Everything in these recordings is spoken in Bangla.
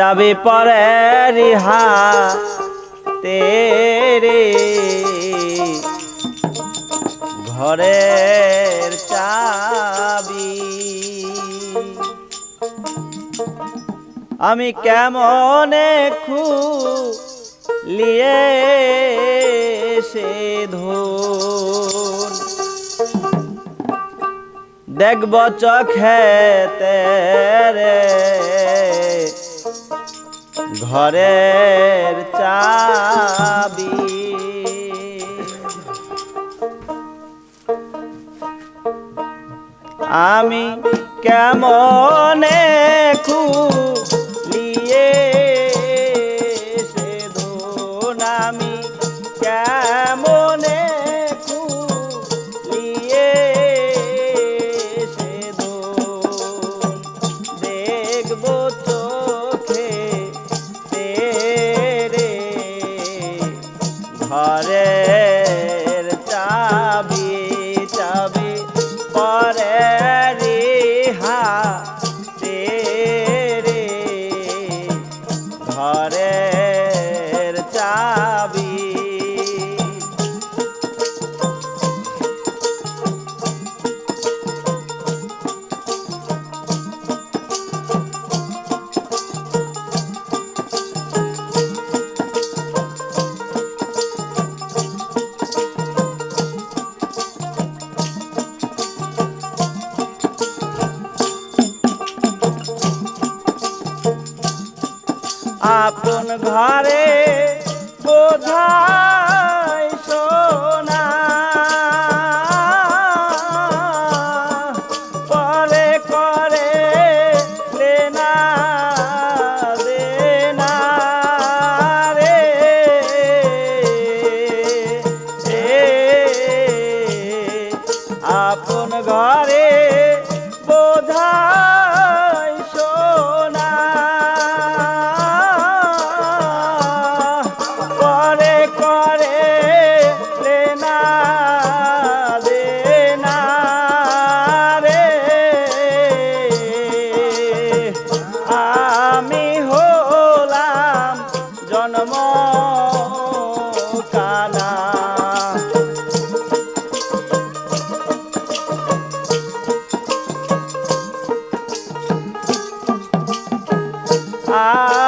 যাবে পরে রিহা তেরে ঘরের চাবি। আমি কেমনে খু লিয়ে সে ধোন? দেখব চোখে তেরে ঘরের চাবি। আমি কেমনে খুব আপন ঘরে বোধা Ah.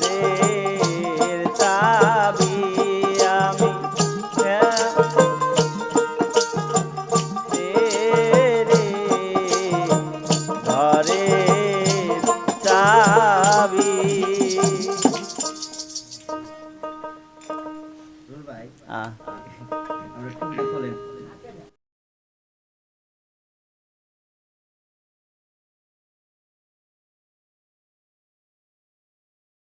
ঘরের চাবি আমি ঘরের চাবি। ভাই। আ